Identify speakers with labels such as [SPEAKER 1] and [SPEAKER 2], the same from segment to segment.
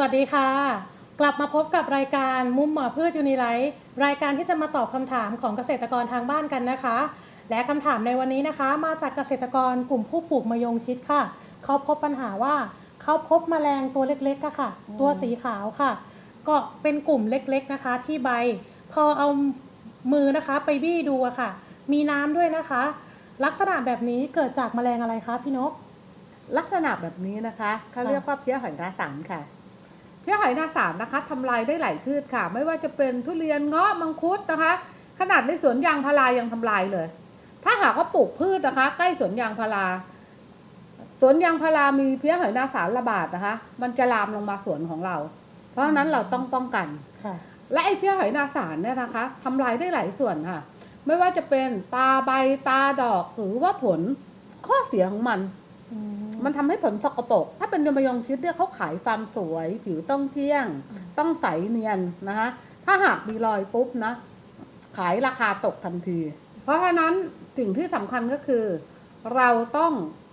[SPEAKER 1] วัสดีค่ะ กลับมาพบกับรายการมุมหมอพืชยูนิไลท์รายการที่จะมาตอบคำถามของเกษตรกรทางบ้านกันนะคะ และคำถามในวันนี้นะคะ มาจากเกษตรกรกลุ่มผู้ปลูกมะยงชิดค่ะ เขาพบปัญหาว่า เขาพบแมลงตัวเล็กๆอะค่ะ ตัวสีขาวค่ะ ก็เป็นกลุ่มเล็กๆนะคะ ที่ใบ พอเอามือนะคะไปบี้ดูอะค่ะ มีน้ำด้วยนะคะ ลักษณะแบบนี้เกิดจากแมลงอะไรคะพี่นก
[SPEAKER 2] ลักษณะแบบนี้นะคะเขาเรียกว่าเพี้ยหอยนาสารค่ะ เพี้ยหอยนาสารนะคะทำลายได้หลายพืชค่ะ ไม่ว่าจะเป็นทุเรียนเงาะมังคุดนะคะ ขนาดในสวนยางพารายังทำลายเลย ถ้าหากว่าปลูกพืชนะคะ ใกล้สวนยางพาราสวนยางพารามีเพี้ยหอยนาสารระบาดนะคะ มันจะลามลงมาสวนของเรา เพราะฉะนั้นเราต้องป้องกัน
[SPEAKER 1] ค่ะ
[SPEAKER 2] และไอ้เพี้ยหอยนาสารเนี่ยนะคะทำลายได้หลายส่วนค่ะ ไม่ว่าจะเป็นตาใบตาดอกหรือว่าผลข้อเสียของมัน มันทำให้ผลสกปรกถ้าเป็นยมยงชิดเนี่ยเขาขายฟาร์มสวย ผิวต้องเที่ยง ต้องใสเนียนนะคะถ้าหากมีรอยปุ๊บนะ ขายราคาตกทันที เพราะฉะนั้นสิ่งที่สำคัญก็คือ เราต้อง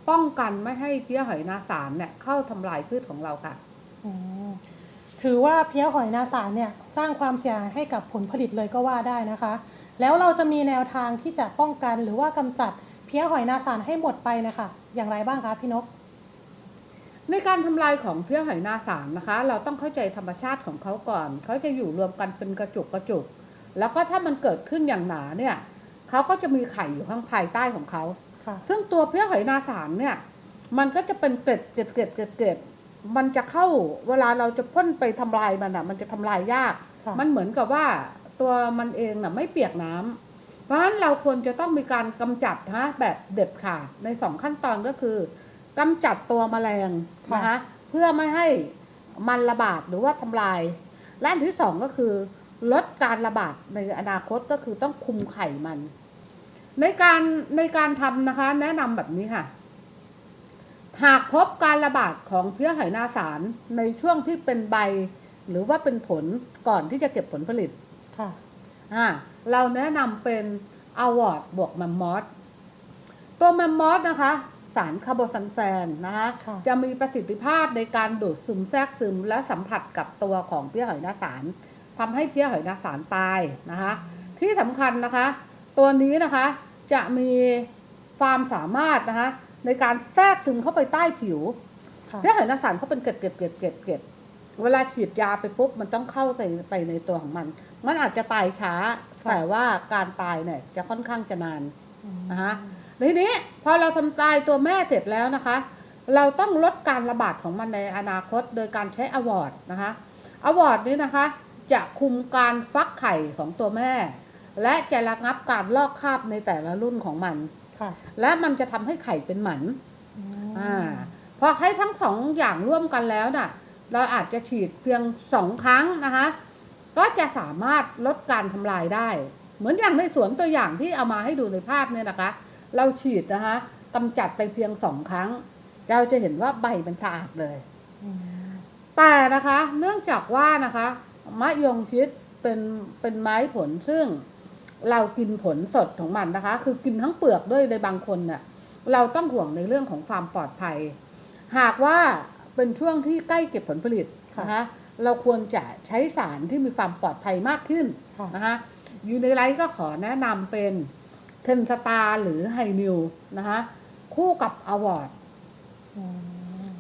[SPEAKER 2] ป้องกันไม่ให้เพี้ยหอยนาสารเนี่ยเข้าทำลายพืชของเราค่ะ
[SPEAKER 1] อืมถือว่าเพี้ยหอยนาสารเนี่ยสร้างความเสียหายให้กับผลผลิตเลยก็ว่าได้นะคะ แล้วเราจะมีแนวทางที่จะป้องกันหรือว่ากำจัด เพี้ยหอยนาสารให้หมดไปนะคะ อย่างไรบ้างคะพี่นก
[SPEAKER 2] ในการทำลายของเพี้ยหอยนาสารนะคะ เราต้องเข้าใจธรรมชาติของเขาก่อน เขาจะอยู่รวมกันเป็นกระจุกกระจุก แล้วก็ถ้ามันเกิดขึ้นอย่างหนาเนี่ยเขาก็จะมีไข่อยู่ข้างภายใต้ของเขา
[SPEAKER 1] ค่ะ
[SPEAKER 2] ซึ่งตัวเพี้ยหอยนาสารเนี่ย มันก็จะเป็นเกล็ดเกล็ดเกล็ดเกล็ดเกล็ดมันจะเข้าเวลาเราจะพ่นไปทำลายมันอะ มันจะทำลายยาก
[SPEAKER 1] ค่ะ
[SPEAKER 2] มันเหมือนกับว่าตัวมันเองน่ะไม่เปียกน้ำ เพราะฉะนั้นเราควรจะต้องมีการกำจัดฮะแบบเด็ดขาดในสองขั้นตอนก็คือกำจัดตัวแมลงนะคะเพื่อไม่ให้มันระบาดหรือว่าทำลายและอันที่สองก็คือ ลดการระบาดในอนาคตก็คือต้องคุมไข่มัน ในการในการทำนะคะ แนะนำแบบนี้ค่ะ หากพบการระบาดของเพี้ยหอยนาสารในช่วงที่เป็นใบ หรือว่าเป็นผลก่อนที่จะเก็บผลผลิต
[SPEAKER 1] ค่ะ
[SPEAKER 2] อ่าเราแนะนำเป็นอวอร์ดบวกแมมมอสตัวแมมมอสนะคะ สารคาร์โบซันแฟนนะคะ
[SPEAKER 1] ค่ะ
[SPEAKER 2] จะมีประสิทธิภาพในการดูดซึมแทรกซึมและสัมผัสกับตัวของเพี้ยหอยนาสารทำให้เพี้ยหอยนาสารตายนะคะ ที่สำคัญนะคะ ตัวนี้นะคะจะมีความสามารถนะคะในการแทรกซึมเข้าไปใต้ผิว
[SPEAKER 1] ค่ะ
[SPEAKER 2] เพี้ยหอยนาสารเขาเป็นเกล็ดเกล็ดเกล็ดเกล็ดเกล็ด เวลาฉีดยาไปปุ๊บมันต้องเข้าไปไปในตัวของมัน มันอาจจะตายช้า
[SPEAKER 1] ค่ะ
[SPEAKER 2] แต่ว่าการตายเนี่ยจะค่อนข้างจะนานนะคะทีนี้พอเราทำตายตัวแม่เสร็จแล้วนะคะ เราต้องลดการระบาดของมันในอนาคต โดยการใช้อวอร์ดนะคะอวอร์ดนี้นะคะ จะคุมการฟักไข่ของตัวแม่ และจะระงับการลอกคราบในแต่ละรุ่นของมัน
[SPEAKER 1] ค่ะ
[SPEAKER 2] และมันจะทำให้ไข่เป็นหมัน
[SPEAKER 1] อืม
[SPEAKER 2] อ่าพอให้ทั้งสองอย่างร่วมกันแล้วน่ะ เราอาจจะฉีดเพียงสองครั้งนะคะ ก็จะสามารถลดการทำลายได้ เหมือนอย่างในสวนตัวอย่างที่เอามาให้ดูในภาพเนี่ยนะคะ เราฉีดนะคะกำจัดไปเพียงสองครั้ง เราจะเห็นว่าใบมันสะอาดเลย
[SPEAKER 1] อืม
[SPEAKER 2] แต่นะคะเนื่องจากว่านะคะมะยงชิดเป็นเป็นไม้ผลซึ่งเรากินผลสดของมันนะคะ คือกินทั้งเปลือกด้วยในบางคนเนี่ยเราต้องห่วงในเรื่องของความปลอดภัย หากว่า เป็นช่วงที่ใกล้เก็บผลผลิตนะคะเราควรจะใช้สารที่มีความปลอดภัยมากขึ้น
[SPEAKER 1] ค่ะ
[SPEAKER 2] นะคะยูในไลท์ก็ขอแนะนำเป็นเทนสตาหรือไฮนิวนะคะคู่กับอวอร์ด
[SPEAKER 1] อืม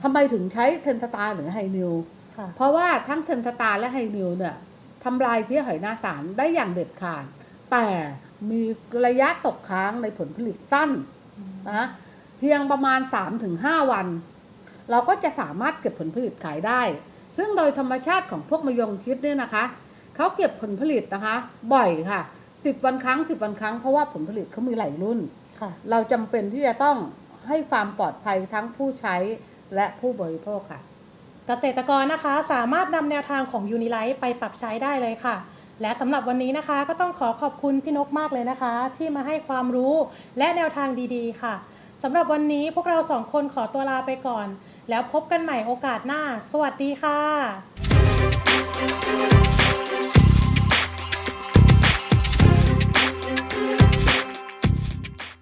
[SPEAKER 2] ทำไมถึงใช้เทนสตาหรือไฮนิว
[SPEAKER 1] ค่ะ
[SPEAKER 2] เพราะว่าทั้งเทนสตาร์และไฮนิวเนี่ยทำลายเพี้ยหอยนาสารได้อย่างเด็ดขาด แต่มีระยะตกค้างในผลผลิตสั้นนะเพียงประมาณ 3-5 วัน เราก็จะสามารถเก็บผลผลิตขายได้ ซึ่งโดยธรรมชาติของพวกมะยงชิดเนี่ยนะคะเขาเก็บผลผลิตนะคะ บ่อยค่ะ10วันครั้ง10วันครั้งเพราะว่าผลผลิตเขามีหลายรุ่น
[SPEAKER 1] ค่ะ
[SPEAKER 2] เราจำเป็นที่จะต้องให้ความปลอดภัยทั้งผู้ใช้และผู้บริโภคค่ะ
[SPEAKER 1] เกษตรกรนะคะสามารถนำแนวทางของยูนิไลท์ไปปรับใช้ได้เลยค่ะ และสำหรับวันนี้นะคะ ก็ต้องขอขอบคุณพี่นกมากเลยนะคะ ที่มาให้ความรู้และแนวทางดีๆ ค่ะ สำหรับวันนี้พวกเราสองคนขอตัวลาไปก่อน แล้วพบกันใหม่โอกาสหน้า สวัสดีค่ะ